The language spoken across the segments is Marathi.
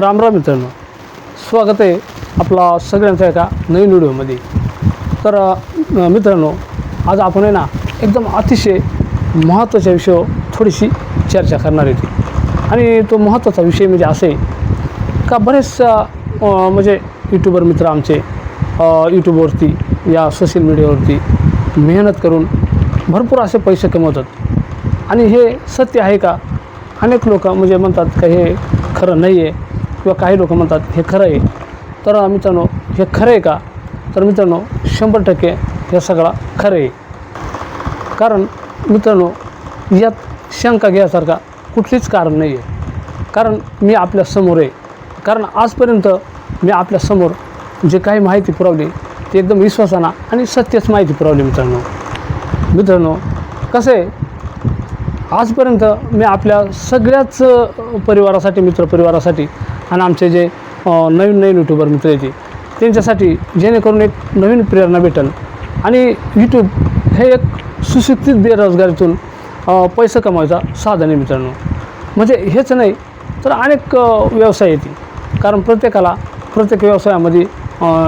रामराम मित्रांनो. स्वागत आहे आपला सगळ्यांचा एका नवीन व्हिडिओमध्ये. तर मित्रांनो आज आपण आहे ना एकदम अतिशय महत्त्वाच्या विषयावर थोडीशी चर्चा करणार होती आणि तो महत्त्वाचा विषय म्हणजे असे का बरेच म्हणजे यूट्यूबर मित्र आमचे यूट्यूबवरती या सोशल मीडियावरती मेहनत करून भरपूर असे पैसे कमवतात. आणि हे सत्य आहे का? अनेक लोक म्हणजे म्हणतात का हे खरं नाही आहे किंवा काही लोक म्हणतात हे खरं आहे. तर मित्रांनो हे खरं आहे का? तर मित्रांनो शंभर टक्के हे सगळा खरं आहे. कारण मित्रांनो यात शंका घ्यासारखा कुठलीच कारण नाही आहे. कारण मी आपल्यासमोर आहे. कारण आजपर्यंत मी आपल्यासमोर जे काही माहिती पुरवली ते एकदम विश्वासाना आणि सत्यच माहिती पुरवली मित्रांनो. मित्रांनो कसं आहे? आजपर्यंत मी आपल्या सगळ्याच परिवारासाठी मित्रपरिवारासाठी आणि आमचे जे नवीन नवीन यूट्यूबर मित्र येते त्यांच्यासाठी जेणेकरून एक नवीन प्रेरणा भेटेल आणि यूट्यूब हे एक सुशिक्षित बेरोजगारीतून पैसे कमवायचा साधन आहे मित्रांनो. म्हणजे हेच नाही तर अनेक व्यवसाय येते कारण प्रत्येकाला प्रत्येक व्यवसायामध्ये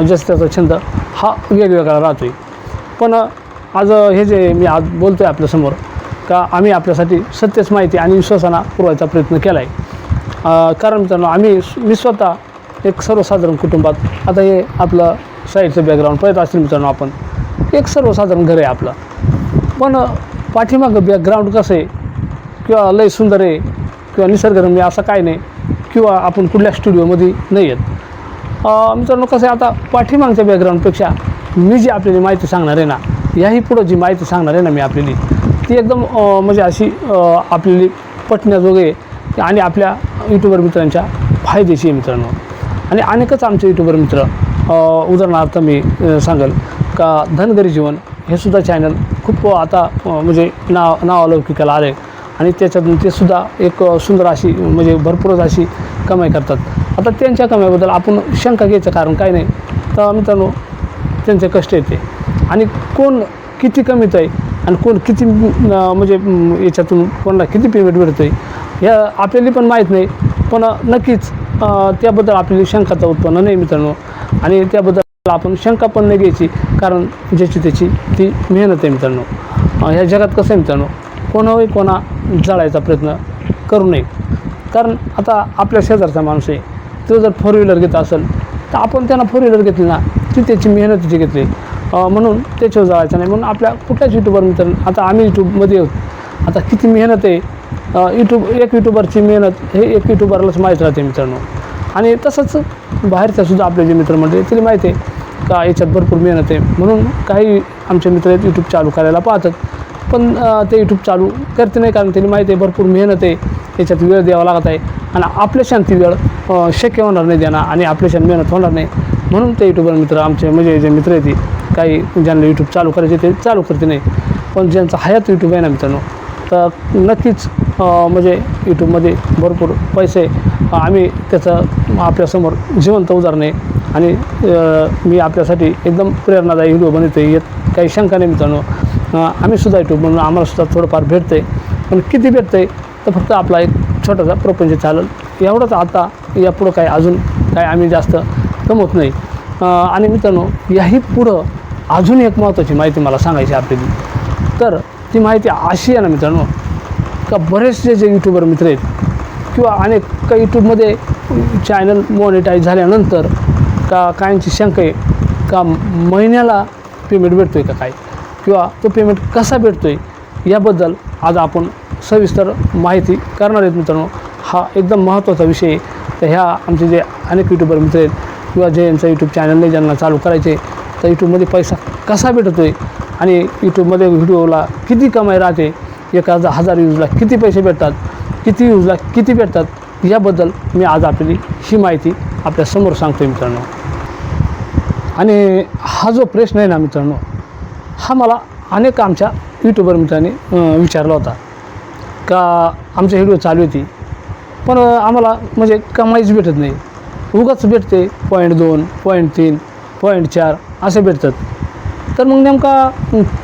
जसं त्याचा छंद हा वेगवेगळा राहतो आहे पण आज हे जे मी आज बोलतो आहे आपल्यासमोर का आम्ही आपल्यासाठी सत्यच माहिती आणि विश्वासाना पुरवायचा प्रयत्न केला आहे कारण मित्रांनो आम्ही मी स्वतः एक सर्वसाधारण कुटुंबात आता हे आपलं साईडचं बॅकग्राऊंड पाहत असेल मित्रांनो आपण. एक सर्वसाधारण घर आहे आपलं. पण पाठीमागं बॅकग्राऊंड कसं आहे? किंवा लय सुंदर आहे किंवा निसर्गरम्य असं काय नाही किंवा आपण कुठल्या स्टुडिओमध्ये नाही आहेत मित्रांनो कसं आहे आता पाठीमागच्या बॅकग्राऊंडपेक्षा मी जी आपल्याला माहिती सांगणार आहे ना याही पुढं जी माहिती सांगणार आहे ना मी आपल्याली ती एकदम म्हणजे अशी आपल्याली पटण्याजोगे आणि आपल्या यूट्यूबर मित्रांच्या फायदेशी आहे मित्रांनो. आणि अनेकच आमचे यूट्यूबर मित्र उदाहरणार्थ मी सांगेल का धनगरी जीवन हे सुद्धा चॅनल खूप आता म्हणजे नाव नावालौकिकाला आले आणि त्याच्यातून ते सुद्धा एक सुंदर अशी म्हणजे भरपूरच अशी कमाई करतात. आता त्यांच्या कमाईबद्दल आपण शंका घ्यायचं कारण काय नाही. तर मित्रांनो त्यांचे कष्ट येते. आणि कोण किती कमीत आहे आणि कोण किती म्हणजे याच्यातून कोणाला किती पेमेंट भेटतं आहे हे आपल्याला पण माहीत नाही पण नक्कीच त्याबद्दल आपल्याला शंकाचं उत्पन्न नाही मित्रांनो. आणि त्याबद्दल आपण शंका पण नाही घ्यायची कारण ज्याची त्याची ती मेहनत आहे मित्रांनो. ह्या जगात कसं आहे मित्रांनो कोणावरही कोणा जाळायचा प्रयत्न करू नये. कारण आता आपल्या शेजारचा माणूस आहे तो जर फोर व्हीलर घेत असेल तर आपण त्यांना फोर व्हीलर घेतली ना ती त्याची मेहनतीची घेतली म्हणून त्याच्यावर जायचं नाही. म्हणून आपल्या कुठल्याच यूट्यूबर मित्र आता आम्ही यूट्यूबमध्ये आहोत आता किती मेहनत आहे? यूट्यूब एक यूट्यूबरची मेहनत हे एक यूट्यूबरलाच माहीत राहते मित्रांनो. आणि तसंच बाहेरच्या सुद्धा आपले जे मित्रमंडळी आहेत, तरी माहिती आहे का याच्यात भरपूर मेहनत आहे. म्हणून काही आमचे मित्र आहेत यूट्यूब चालू करायला पाहतात. पण ते यूट्यूब चालू करते नाही कारण त्यांनी माहिती आहे भरपूर मेहनत आहे. याच्यात वेळ द्यावा लागत आहे. आणि आपल्या शांती वेळ शक्य होणार नाही देणार आणि आपल्याशान मेहनत होणार नाही. म्हणून ते यूट्यूबर मित्र आमचे म्हणजे जे मित्र आहेत ते काही ज्यांना यूट्यूब चालू करायचे ते चालू करते नाही. पण ज्यांचा हयात यूट्यूब आहे ना मित्रांनो तर नक्कीच म्हणजे यूट्यूबमध्ये भरपूर पैसे आम्ही त्याचं आपल्यासमोर जिवंत उदाहरणे आणि मी आपल्यासाठी एकदम प्रेरणादायी व्हिडिओ बनवतो येत काही शंका नाही मित्रांनो. आम्हीसुद्धा आम्ही सुद्धा यूट्यूब म्हणून आम्हालासुद्धा थोडंफार भेटतं आहे पण किती भेटतं आहे तर फक्त आपला एक छोटासा प्रपंच चालेल. एवढंच आता यापुढं काय अजून काय आम्ही जास्त कमवत नाही. आणि मित्रांनो याही पुढं अजून एक महत्त्वाची माहिती मला सांगायची आपली तर ती माहिती अशी आहे ना मित्रांनो का बरेचसे जे यूट्यूबर मित्र आहेत किंवा अनेक का यूट्यूबमध्ये चॅनल मॉनिटाईज झाल्यानंतर का काहींची शंका आहे का महिन्याला पेमेंट भेटतो आहे का काय किंवा तो पेमेंट कसा भेटतो आहे याबद्दल आज आपण सविस्तर माहिती करणार आहेत मित्रांनो. हा एकदम महत्त्वाचा विषय आहे. तर ह्या आमचे जे अनेक यूट्यूबर मित्र आहेत किंवा जे यांचं यूट्यूब चॅनल नाही ज्यांना चालू करायचे तर यूट्यूबमध्ये पैसा कसा भेटतो आहे आणि यूट्यूबमध्ये व्हिडिओला किती कमाई राहते एका हजार हजार व्ह्यूजला किती पैसे भेटतात किती व्ह्यूजला किती भेटतात याबद्दल मी आज आपली ही माहिती आपल्यासमोर सांगतो मित्रांनो. आणि हा जो प्रश्न आहे ना मित्रांनो हा मला अनेक आमच्या यूट्यूबर मित्रांनी विचारला होता. का आमच्या व्हिडिओ चालू होती पण आम्हाला म्हणजे कमाईच भेटत नाही. उगाच भेटते पॉईंट दोन पॉईंट तीन पॉईंट चार असे भेटतात. तर मग नेमका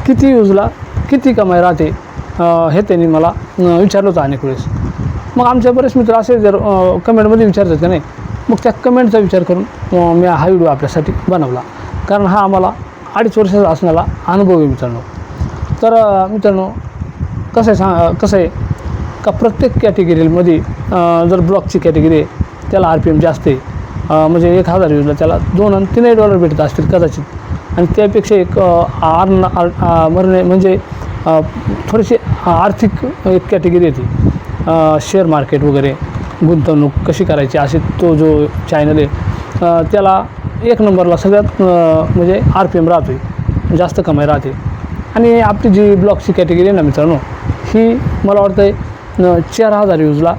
किती यूजला किती कमाई राहते? हे त्यांनी मला विचारलं होतं अनेक वेळेस. मग आमचे बरेच मित्र असे जर कमेंटमध्ये विचारतात का नाही? मग त्या कमेंटचा विचार करून मी हा व्हिडिओ आपल्यासाठी बनवला. कारण हा आम्हाला अडीच वर्षाचा असणारा अनुभव आहे मित्रांनो. तर मित्रांनो कसं आहे सांग कसं आहे का प्रत्येक कॅटेगरीमध्ये जर ब्लॉकची कॅटेगरी आहे त्याला आर पी एम जास्त आहे. म्हणजे एक हजार यूजला त्याला दोन आणि तीनही डॉलर भेटत असतील कदाचित. आणि त्यापेक्षा एक आर मरणे म्हणजे थोडीशी आर्थिक एक कॅटेगरी येते. शेअर मार्केट वगैरे गुंतवणूक कशी करायची असे तो जो चॅनल आहे त्याला एक नंबरला सगळ्यात म्हणजे आर पी एम राहतो आहे जास्त कमाई राहते. आणि आपली जी ब्लॉकची कॅटेगरी आहे ना मित्रांनो ही मला वाटतं आहे चार हजार यूजला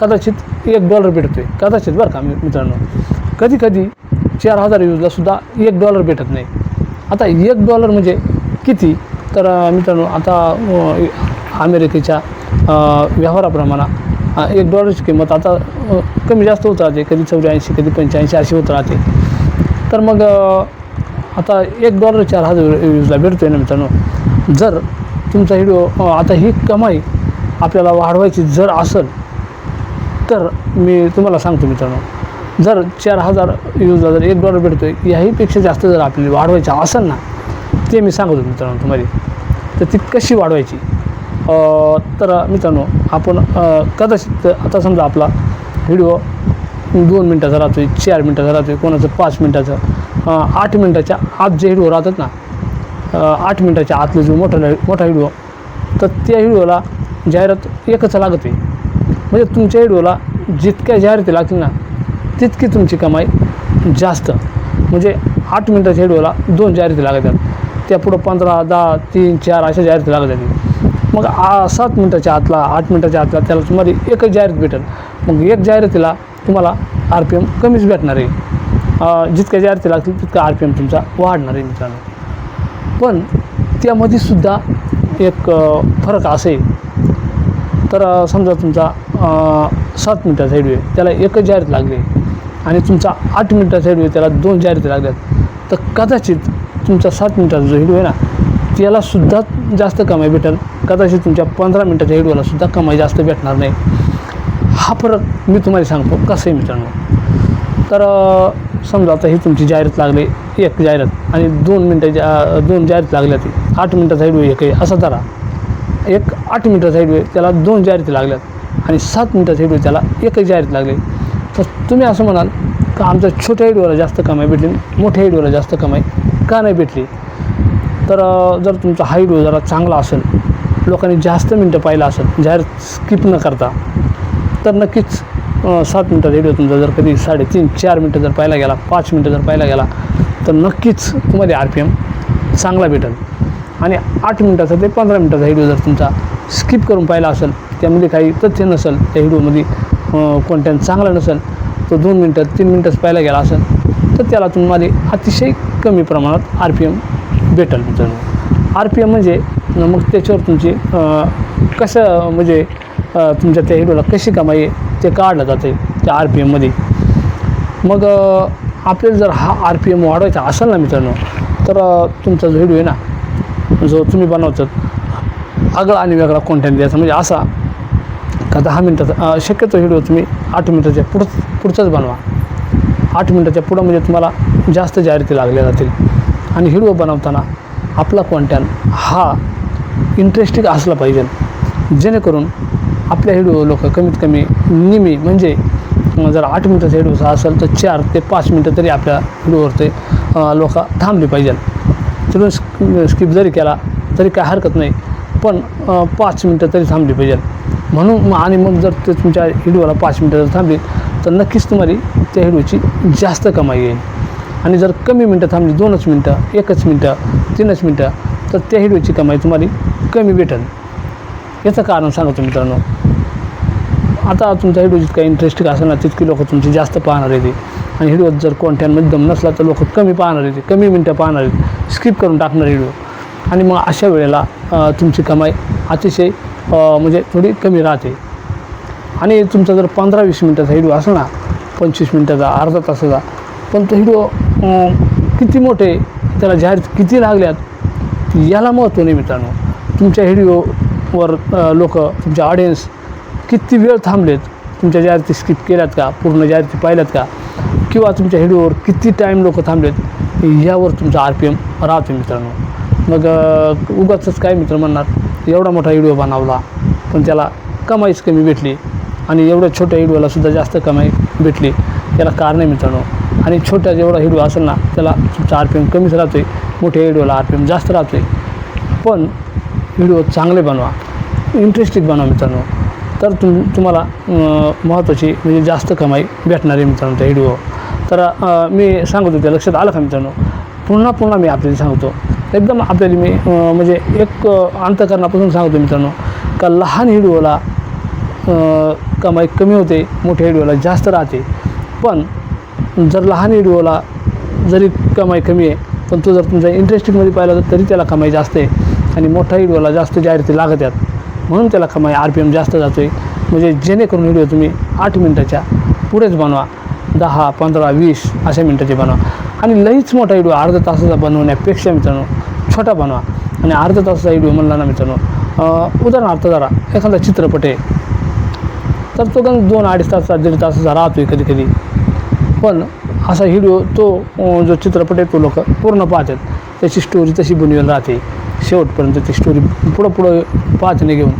कदाचित एक डॉलर भेटतो आहे कदाचित बरं का मी- मित्रांनो. कधी कधी चार हजार यूजला सुद्धा एक डॉलर भेटत नाही. आता एक डॉलर म्हणजे किती? तर मित्रांनो आता अमेरिकेच्या व्यवहाराप्रमाणे एक डॉलरची किंमत आता कमी जास्त होत राहते. कधी चौऱ्याऐंशी कधी पंच्याऐंशी अशी होत राहते. तर मग आता एक डॉलर चार हजार यूजला भेटतो आहे ना मित्रांनो? जर तुमचा व्हिडिओ आता ही कमाई आपल्याला वाढवायची जर असेल तर मी तुम्हाला सांगतो मित्रांनो. जर चार हजार यूजला जर एक डॉलर भेटतो आहे याहीपेक्षा जास्त जर आपल्याला वाढवायचं असेल ना ते मी सांगतो मित्रांनो तुम्हाला. तर ती कशी वाढवायची? तर मित्रांनो आपण कदाचित आता समजा आपला व्हिडिओ दोन मिनटाचा राहतो आहे चार मिनटाचा राहतो आहे कोणाचं पाच मिनटाचं आठ मिनटाच्या आत जे व्हिडिओ राहतात ना आठ मिनटाच्या आतलं जो मोठा मोठा व्हिडिओ तर त्या व्हिडिओला जाहिरात एकच लागते. म्हणजे तुमच्या व्हिडिओला जितक्या जाहिराती लागतील ना तितकी तुमची कमाई जास्त. म्हणजे आठ मिनटाच्या व्हिडिओला दोन जाहिराती लागतात त्या पुढं पंधरा दहा तीन चार अशा जाहिराती लागतात मग आ सात मिनटाच्या आतला आठ मिनटाच्या आतला त्याला तुम्हाला एकच जाहिरात भेटेल. मग एक जाहिरातीला तुम्हाला आर पी एम कमीच भेटणार आहे. जितक्या जाहिराती लागतील तितका आर पी एम तुमचा वाढणार आहे मित्रांनो. पण त्यामध्ये सुद्धा एक फरक असे तर समजा तुमचा सात मिनटाचा व्हिडिओ आहे त्याला एकच जाहिरात लागली आणि तुमचा आठ मिनटाचा व्हिडिओ त्याला दोन जाहिराती लागल्यात. तर कदाचित तुमचा सात मिनटाचा जो व्हिडिओ आहे ना त्यालासुद्धा जास्त कमाई भेटेल. कदाचित तुमच्या पंधरा मिनटाच्या व्हिडिओलासुद्धा कमाई जास्त भेटणार नाही. हा फरक मी तुम्हाला सांगतो कसं आहे मित्रांनो. तर समजा आता ही तुमची जाहिरात लागली एक जाहिरात आणि दोन मिनटाची दोन जाहिरात लागल्या ती. आठ मिनटाचा व्हिडिओ एक आहे असा धरा. एक आठ मिनटाचा व्हिडिओ त्याला दोन जाहिराती लागल्यात आणि सात मिनटाचा व्हिडिओ त्याला एकच जाहिरात लागली. तर तुम्ही असं म्हणाल का आमच्या छोट्या व्हिडिओला जास्त कमाई भेटली मोठ्या व्हिडिओला जास्त कमाई का नाही भेटली? तर जर तुमचा हा व्हिडिओ जरा चांगला असेल लोकांनी जास्त मिनटं पाहिलं असेल जाहीर स्किप न करता तर नक्कीच सात मिनटाचा व्हिडिओ तुमचा जर कधी साडेतीन चार मिनटं जर पाहिला गेला पाच मिनटं जर पाहिला गेला तर नक्कीच तुम्हाला आर पी एम चांगला भेटेल. आणि आठ मिनटाचा ते पंधरा मिनटाचा व्हिडिओ जर तुमचा स्किप करून पाहिला असेल त्यामध्ये काही तथ्य नसेल त्या व्हिडिओमध्ये कॉन्टेंट चांगला नसेल तो दोन मिनटं तीन मिनटंच पाहायला गेला असेल तर त्याला तुम्हाला अतिशय कमी प्रमाणात आर पी एम भेटेल मित्रांनो आर पी एम म्हणजे मग त्याच्यावर तुमची कसं म्हणजे तुमच्या त्या हिरोला कशी कमाई आहे ते काढलं जाते त्या आर पी एममध्ये मग आपल्याला जर हा आर पी एम वाढवायचा असेल ना मित्रांनो तर तुमचा जो व्हिडिओ आहे ना जो तुम्ही बनवतात आगळा आणि वेगळा कॉन्टेंट द्यायचा. म्हणजे असा दहा मिनटाचा शक्यतो व्हिडिओ तुम्ही आठ मिनटाच्या पुढ पुढचाच बनवा. आठ मिनटाच्या पुढं म्हणजे तुम्हाला जास्त जाहिराती लागल्या जातील. आणि व्हिडिओ बनवताना आपला कॉन्टेंट हा इंटरेस्टिंग असला पाहिजे. जेणेकरून आपल्या व्हिडिओ लोक कमीत कमी निमी म्हणजे जर आठ मिनटाचा व्हिडिओचा असेल तर चार ते पाच मिनटं तरी आपल्या व्हिडिओवर ते लोक थांबली पाहिजे. तिथून स्किप जरी केला तरी काय हरकत नाही पण पाच मिनटं तरी थांबली पाहिजे. म्हणून मग आणि मग जर ते तुमच्या व्हिडिओला पाच मिनटं जर थांबली तर नक्कीच तुम्हाला त्या हिडूची जास्त कमाई येईल. आणि जर कमी मिनटं थांबली दोनच मिनटं एकच मिनटं तीनच मिनटं तर त्या हिडूची कमाई तुम्हाला कमी भेटेल. याचं कारण सांगतो मित्रांनो. आता तुमचा व्हिडिओ जितका इंटरेस्टिंग असेल ना तितकी लोक तुमची जास्त पाहणार येते आणि व्हिडिओत जर कॉन्टेंटमध्ये दम नसला तर लोक कमी पाहणार येते कमी मिनटं पाहणार आहेत. स्किप करून टाकणार व्हिडिओ आणि मग अशा वेळेला तुमची कमाई अतिशय म्हणजे थोडी कमी राहते. आणि तुमचा जर पंधरा वीस मिनटाचा व्हिडिओ असेल ना पंचवीस मिनटाचा अर्धा तासाचा पण तो व्हिडिओ किती मोठे त्याला जाहीर किती लागल्यात याला महत्त्व नाही मित्रांनो. तुमच्या व्हिडिओवर लोक तुमचे ऑडियन्स किती वेळ थांबलेत तुमच्या जाहिराती स्किप केल्यात का पूर्ण जाहिराती पाहिल्यात का किंवा तुमच्या व्हिडिओवर किती टाईम लोक थांबलेत यावर तुमचा आर पी एम राहतो मित्रांनो. मग उगाचंच उगाचच काय मित्र म्हणणार? एवढा मोठा व्हिडिओ बनवला पण त्याला कमाईच कमी भेटली आणि एवढ्या छोट्या व्हिडिओला सुद्धा जास्त कमाई भेटली. त्याला कारण आहे मित्रांनो आणि छोट्या जेवढा व्हिडिओ असेल ना त्याला तुमचा आर पी एम कमीच राहतो आहे मोठ्या व्हिडिओला आर पी एम जास्त राहतो आहे पण व्हिडिओ चांगले बनवा इंटरेस्टिंग बनवा मित्रांनो. तर तुम तुम्हाला महत्त्वाची म्हणजे जास्त कमाई भेटणार आहे मित्रांनो त्या व्हिडिओ. तर मी सांगत होते लक्षात आलं का मित्रांनो? पुन्हा पुन्हा मी आपल्याला सांगतो. एकदम आपल्याला मी म्हणजे एक अंतकरणापासून सांगतो मित्रांनो का लहान हिडिओला कमाई कमी होते मोठ्या हिडिओला जास्त राहते. पण जर लहान हिडिओला जरी कमाई कमी आहे पण तो जर तुमचा इंटरेस्टिंगमध्ये पाहिला तर तरी त्याला कमाई जास्त आहे आणि मोठा हिडिओला जास्त जाहिराती लागत आहेत. म्हणून त्याला कमाई आर पी एम जास्त जातो आहे म्हणजे जेणेकरून व्हिडिओ तुम्ही आठ मिनटाच्या पुढेच बनवा. दहा पंधरा वीस अशा मिनटाचे बनवा. आणि लईच मोठा व्हिडिओ अर्धा तासाचा बनवण्यापेक्षा मित्रांनो छोटा बनवा. आणि अर्धा तासाचा व्हिडिओ म्हणला ना मित्रांनो उदाहरणार्थ जरा एखादा चित्रपट आहे. तर तो पण दोन अडीच तासाचा दीड तासाचा राहतो आहे कधी कधी पण असा व्हिडिओ तो जो चित्रपट आहे तो लोक पूर्ण पाहतात. त्याची स्टोरी तशी बनवून राहते. शेवटपर्यंत ती स्टोरी पुढं पुढं पाहते नाही घेऊन.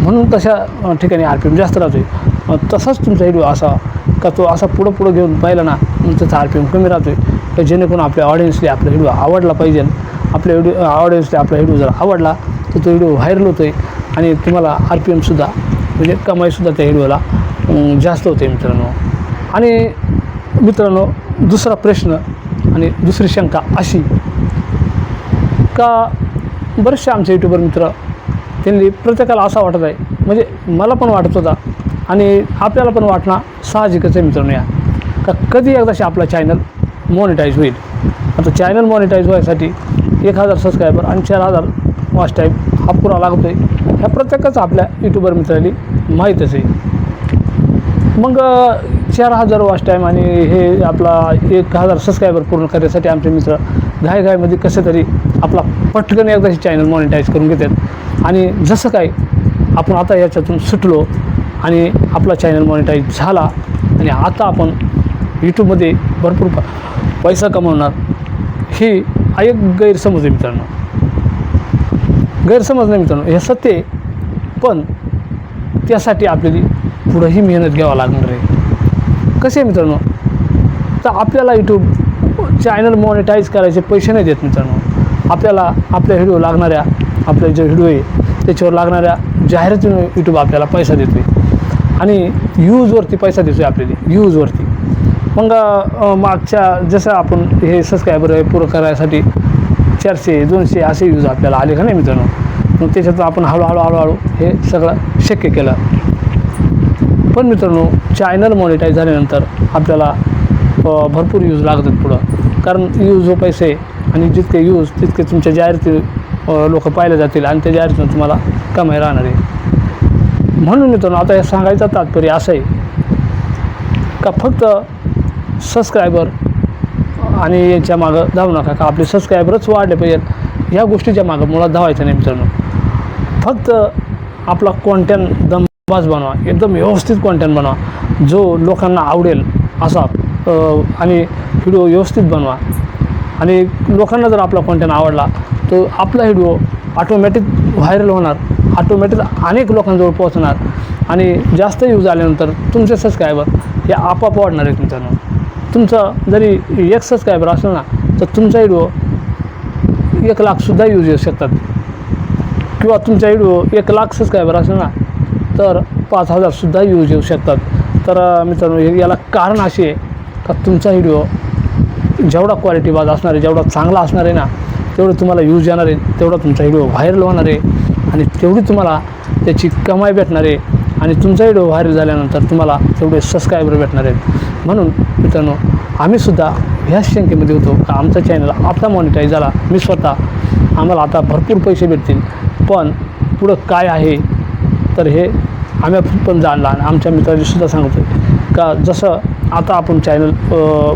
म्हणून तशा ठिकाणी आर पी एम जास्त राहतो आहे तसाच तुमचा व्हिडिओ असा का तो असा पुढं पुढं घेऊन पाहिला ना मग त्याचा आर पी एम कमी राहतो आहे तर जेणेकरून आपल्या ऑडियन्सला आपला व्हिडिओ आवडला पाहिजे. आपल्या व्हिडिओ ऑडियन्सला आपला व्हिडिओ जर आवडला तर तो व्हिडिओ व्हायरल होतो आहे आणि तुम्हाला आर पी एमसुद्धा म्हणजे कमाईसुद्धा त्या व्हिडिओला जास्त होते मित्रांनो. आणि मित्रांनो दुसरा प्रश्न आणि दुसरी शंका अशी का बरेचसे आमचे युट्यूबर मित्र त्यांनी प्रत्येकाला असा वाटत आहे म्हणजे मला पण वाटत होता आणि आपल्याला पण वाटणं साहजिकच आहे मित्रांनो या. का कधी एकदाशी आपला चॅनल मॉनिटाईज होईल? आता चॅनल मॉनिटाईज व्हायसाठी एक हजार सबस्क्रायबर आणि चार हजार वॉच टाईम हा पुरा लागतो आहे ह्या प्रत्येकच आपल्या यूट्यूबर मित्रांनी माहीतच आहे. मग चार हजार वॉच टाईम आणि हे आपला एक हजार सबस्क्रायबर पूर्ण करण्यासाठी आमचे मित्र घाईघाईमध्ये कसं तरी आपला पटकन एकदाशी चॅनल मॉनिटाईज करून घेतात. आणि जसं काय आपण आता याच्यातून सुटलो आणि आपला चॅनल मॉनिटाईज झाला. आणि आता आपण यूट्यूबमध्ये भरपूर पैसा कमवणार. ही एक गैरसमज आहे मित्रांनो. गैरसमज नाही मित्रांनो हे सत्य आहे. पण त्यासाठी आपल्याला पुढंही मेहनत घ्यावं लागणार आहे. कसे आहे मित्रांनो? तर आपल्याला यूट्यूब चॅनल मॉनिटाईज करायचे पैसे नाही देत मित्रांनो. आपल्याला आपल्या व्हिडिओ लागणाऱ्या आपले जे व्हिडिओ आहे त्याच्यावर लागणाऱ्या जाहिरातीनं यूट्यूब आपल्याला पैसा देतो आहे आणि यूजवरती पैसा देतो आहे आपल्याला यूजवरती मग मागच्या जसं आपण हे सबस्क्रायबर आहे पुरं करायसाठी चारशे दोनशे असे यूज आपल्याला आले का नाही मित्रांनो? मग त्याच्यातून आपण हळूहळू हळूहळू हे सगळं शक्य केलं. पण मित्रांनो चॅनल मॉनिटाईज झाल्यानंतर आपल्याला भरपूर यूज लागतात पुढं. कारण यूज व पैसे आणि जितके यूज तितके तुमच्या जाहिराती लोक पाहिले जातील आणि त्या जाहिरातीतून तुम्हाला कमाई राहणार आहे. म्हणून मित्रांनो आता हे सांगायचं तात्पर्य असं आहे का फक्त सबस्क्रायबर आणि याच्या मागं धावू नका का आपले सबस्क्रायबरच वाढले पाहिजेत ह्या गोष्टीच्या मागं मुळात धावायचं नाही मित्रांनो. फक्त आपला कॉन्टेंट दमबाज बनवा एकदम व्यवस्थित कॉन्टेंट बनवा जो लोकांना आवडेल असा आणि व्हिडिओ व्यवस्थित बनवा. आणि लोकांना जर आपला कॉन्टेंट आवडला तर आपला व्हिडिओ ऑटोमॅटिक व्हायरल होणार. ऑटोमॅटिक अनेक लोकांजवळ पोहोचणार. आणि जास्त यूज आल्यानंतर तुमचे सबस्क्रायबर हे आपोआप वाढणार आहेत मित्रांनो. तुमचं जरी एक सबस्क्रायबर असेल ना तर तुमचा व्हिडिओ एक लाखसुद्धा यूज येऊ शकतात. किंवा तुमचा व्हिडिओ एक लाख सबस्क्रायबर असेल ना तर पाच हजारसुद्धा यूज येऊ शकतात. तर मित्रांनो हे याला कारण असे आहे का तुमचा व्हिडिओ जेवढा क्वालिटी बाज असणार आहे जेवढा चांगला असणार आहे ना तेवढं तुम्हाला यूज येणार आहे तेवढा तुमचा व्हिडिओ व्हायरल होणार आहे आणि तेवढी तुम्हाला त्याची कमाई भेटणार आहे आणि तुमचा व्हिडिओ व्हायरल झाल्यानंतर तुम्हाला तेवढे सबस्क्रायबर भेटणार आहेत. म्हणून मित्रांनो आम्हीसुद्धा ह्याच शंकेमध्ये होतो का आमचा चॅनल आता मॉनिटाईज झाला. मी स्वतः आम्हाला आता भरपूर पैसे भेटतील. पण पुढं काय आहे? तर हे आम्ही पण जाणला आणि आमच्या मित्रांनीसुद्धा सांगतो का जसं आता आपण चॅनल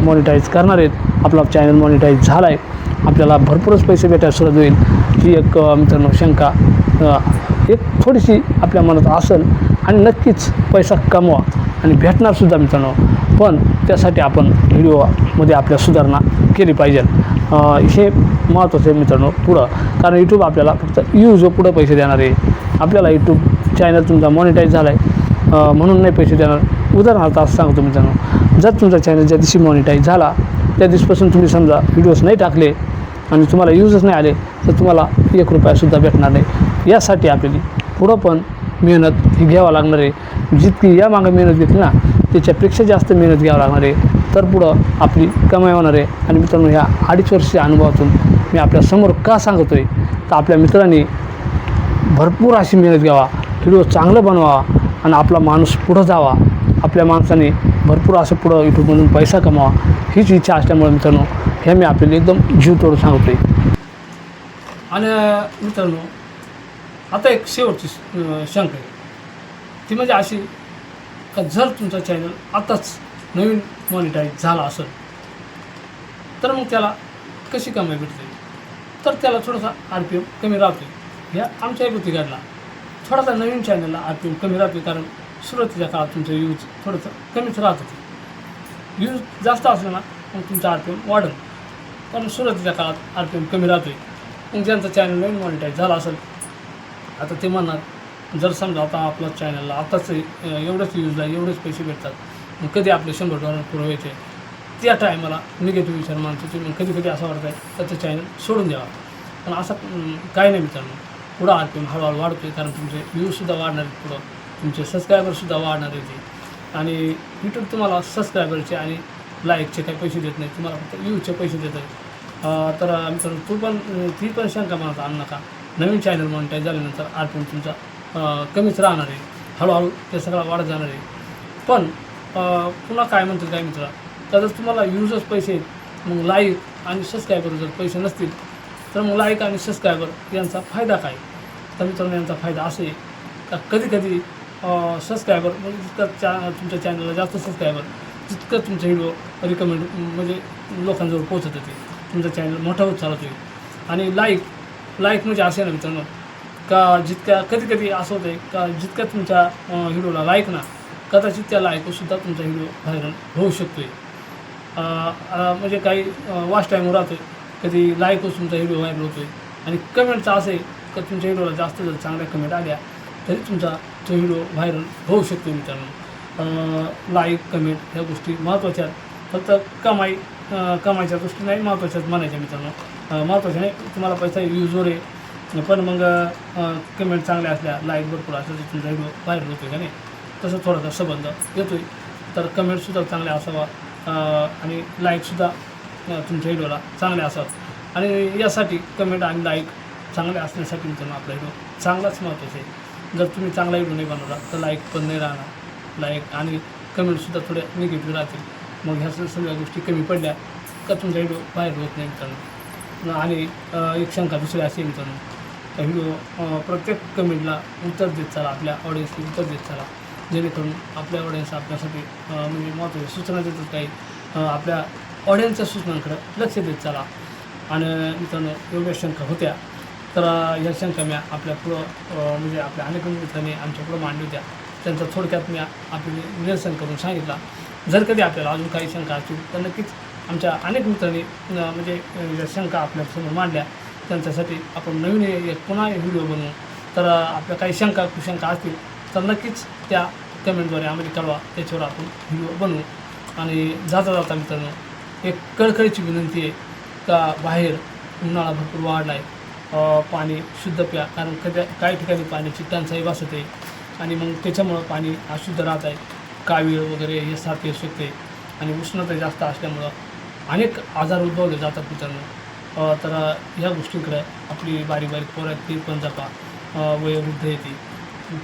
मॉनिटाईज करणार आहेत आपला चॅनल मॉनिटाईज झाला आहे आपल्याला भरपूरच पैसे भेटायला सुरुवात होईल. ही एक मित्रांनो शंका. एक थोडीशी आपल्या मनात असेल आणि नक्कीच पैसा कमवा आणि भेटणारसुद्धा मित्रांनो. पण त्यासाठी आपण व्हिडिओमध्ये आपल्या सुधारणा केली पाहिजे. हे महत्त्वाचं आहे मित्रांनो पुढं. कारण यूट्यूब आपल्याला फक्त यूज पुढं पैसे देणार आहे. आपल्याला यूट्यूब चॅनल तुमचा मॉनिटाईज झाला आहे म्हणून नाही पैसे देणार. उदाहरणार्थ असं सांगतो मित्रांनो. जर तुमचा चॅनल ज्या दिवशी मॉनिटाईज झाला त्या दिवसपासून तुम्ही समजा व्हिडिओज नाही टाकले आणि तुम्हाला यूजच नाही आले तर तुम्हाला एक रुपयासुद्धा भेटणार नाही. यासाठी आपल्याला पुढं पण मेहनत ही घ्यावं लागणार आहे. जितकी या मागं मेहनत घेतली ना त्याच्यापेक्षा जास्त मेहनत घ्यावं लागणार आहे. तर पुढं आपली कमाई होणार आहे. आणि मित्रांनो ह्या अडीच वर्षाच्या अनुभवातून मी आपल्यासमोर का सांगतो आहे तर आपल्या मित्रांनी भरपूर अशी मेहनत घ्यावा व्हिडिओ चांगलं बनवावा आणि आपला माणूस पुढं जावा आपल्या माणसाने भरपूर असं पुढं यूट्यूबमधून पैसा कमावा हीच इच्छा असल्यामुळे मित्रांनो हे मी आपल्याला एकदम जीव तोडून सांगतो आहे आणि मित्रांनो आता एक शेवटची शंका आहे. ती म्हणजे अशी का जर तुमचा चॅनल आताच नवीन मॉनिटाईज झाला असेल तर मग त्याला कशी कमाई भेटते? तर त्याला थोडासा आर पी एम कमी राहतो ह्या आमच्या प्रतिकारला. थोडासा नवीन चॅनलला आर पी एम कमी राहतो कारण सुरुवातीच्या काळात तुमचं यूज थोडंसं कमीच राहत यूज जास्त असलं ना मग तुमचं आर पी एम वाढेल. पण सुरुवातीच्या काळात आर पी एम कमी राहतो आहे मग ज्यांचं चॅनल नवीन मॉनिटाईज झाला असेल आता ते म्हणणार जर समजा आता आपल्या चॅनलला आताच एवढंच यूज आहे एवढेच पैसे भेटतात मग कधी आपले शंभर डॉलर पुरवायचे त्या टायमाला निगेटिव्ह विचार मानतो मग कधी कधी असं वाटतं आहे तर ते चॅनल सोडून द्यावा. पण असं काय काही नाही मित्रांनो. पुढं आर पी एम हळूहळू वाढतो आहे कारण तुमचे व्ह्यूजसुद्धा वाढणार आहेत पुढं. तुमचे सबस्क्रायबरसुद्धा वाढणार आहेत ते. आणि यूट्यूब तुम्हाला सबस्क्रायबरचे आणि लाईकचे काही पैसे देत नाही तुम्हाला फक्त व्ह्यूजचे पैसे देत आहेत. तर मित्रांनो तू पण ती पण शंका मनात आणू नका. नवीन चॅनल मॉनिटाईज झाल्यानंतर आर पी एम तुमचा कमीच राहणार आहे. हळूहळू ते सगळा वाढत जाणार आहे. पण पुन्हा काय म्हणतो काय मित्र? तर जर तुम्हाला यूजच पैसे मग लाईक आणि सबस्क्रायबर जर पैसे नसतील तर मग लाईक आणि सबस्क्रायबर यांचा फायदा काय? तर मित्रांनो यांचा फायदा असे आहे का कधी कधी सबस्क्रायबर म्हणजे जितकं चा तुमच्या चॅनलला जास्त सबस्क्रायबर जितकं तुमचा व्हिडिओ रिकमेंड म्हणजे लोकांजवळ पोहोचत होते तुमचा चॅनल मोठा होत चालत होईल आणि लाईक लाईक म्हणजे असे ना मित्रांनो का जितक्या कधी कधी असं होतं आहे का जितक्या तुमच्या व्हिडिओला लाईक ना कदाचित त्या लाईकसुद्धा तुमचा व्हिडिओ व्हायरल होऊ शकतो आहे म्हणजे काही वाच टाईम राहतो कधी कधी लाईकच तुमचा व्हिडिओ व्हायरल होतो आहे आणि कमेंटचा असेल का तुमच्या व्हिडिओला जास्त जर चांगल्या कमेंट आल्या तरी तुमचा तो व्हिडिओ व्हायरल होऊ शकतो मित्रांनो. लाईक कमेंट ह्या गोष्टी महत्त्वाच्या आहेत. फक्त कमाई कमाईच्या गोष्टी नाही महत्त्वाच्या आहेत म्हणायच्या मित्रांनो. महत्त्वाच्या नाही तुम्हाला पैसा यूजवर आहे पण मग कमेंट चांगल्या असल्या लाईक भरपूर असल्या तर तुमचा व्हिडिओ व्हायरल होतो का नाही? तसं थोडासा संबंध येतो आहे तर कमेंटसुद्धा चांगल्या असावा. आणि लाईकसुद्धा तुमच्या व्हिडिओला चांगल्या असावं आणि यासाठी कमेंट आणि लाईक चांगले असण्यासाठी तुमचा आपला व्हिडिओ चांगलाच महत्त्वाचा आहे. जर तुम्ही चांगला व्हिडिओ नाही बनवला तर लाईक पण नाही राहणार. लाईक आणि कमेंटसुद्धा थोड्या निगेटिव्ह राहतील. मग ह्या सगळ्या गोष्टी कमी पडल्या का तुमचा व्हिडिओ बाहेर होत नाही मित्रांनो? आणि एक शंका दुसरी असेल मित्रांनो त्या व्हिडिओ प्रत्येक कमेंटला उत्तर देत चाला आपल्या ऑडियन्सला उत्तर देत चाला. जेणेकरून आपल्या ऑडियन्स आपल्यासाठी म्हणजे महत्त्वाच्या सूचना देतात काही. आपल्या ऑडियन्सच्या सूचनांकडं लक्ष देत चला. आणि मित्रांनो एवढ्या शंका होत्या. तर या शंका मी आपल्या पुढं म्हणजे आपल्या अनेक मित्रांनी आमच्या पुढं मांडल्या होत्या. त्यांचा थोडक्यात मी आपले निरसन करून सांगितला. जर कधी आपल्याला अजून काही शंका असतील तर नक्कीच आमच्या अनेक मित्रांनी म्हणजे ज्या शंका आपल्यासमोर मांडल्या. त्यांच्यासाठी आपण नवीन एक पुन्हा एक व्हिडिओ बनवू. तर आपल्या काही शंका कुशंका असतील तर नक्कीच त्या कमेंटद्वारे आम्हाला कळवा. त्याच्यावर आपण व्हिडिओ बनवू. आणि जाता जाता मित्रांनो एक कळकळीची विनंती आहे का बाहेर उन्हाळा भरपूर वाढला आहे पाणी शुद्ध प्या कारण कधी काही ठिकाणी पाण्याची टंचाई भासते आणि मग त्याच्यामुळं पाणी अशुद्ध राहत आहे. कावीळ वगैरे हे सारखे येऊ शकते आणि उष्णता जास्त असल्यामुळं अनेक आजार उद्भवले जातात मित्रांनो. तर ह्या गोष्टींकडे आपली बारीक बारीक पोरं आहेत ती पण जपा. वयोवृद्ध येते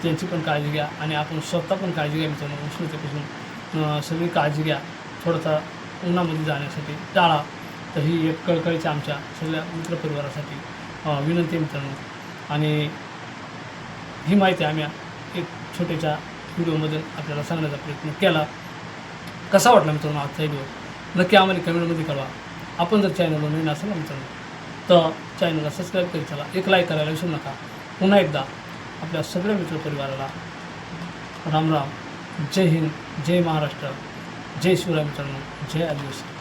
त्यांची पण काळजी घ्या आणि आपण स्वतः पण काळजी घ्या मित्रांनो उष्णतेपासून. सगळी काळजी घ्या. थोडासा उन्हामध्ये जाण्यासाठी टाळा. तर ही एक कळकळीची आमच्या सगळ्या मित्रपरिवारासाठी विनंती मित्रांनो. आणि ही माहिती आम्ही एक छोट्याच्या व्हिडिओमधून आपल्याला सांगण्याचा प्रयत्न केला. कसा वाटला मित्रांनो आजचा व्हिडिओ? नक्की आम्हाला कमेंटमध्ये कळवा. आपण जर चॅनलवर नवीन असेल ना मित्रांनो तर चॅनलला सबस्क्राईब करीत चला. एक लाईक करायला विसरू नका. पुन्हा एकदा आपल्या सगळ्या मित्रपरिवाराला राम राम. जय हिंद जय महाराष्ट्र. जय शिवराय मित्रांनो. जय आदिवासी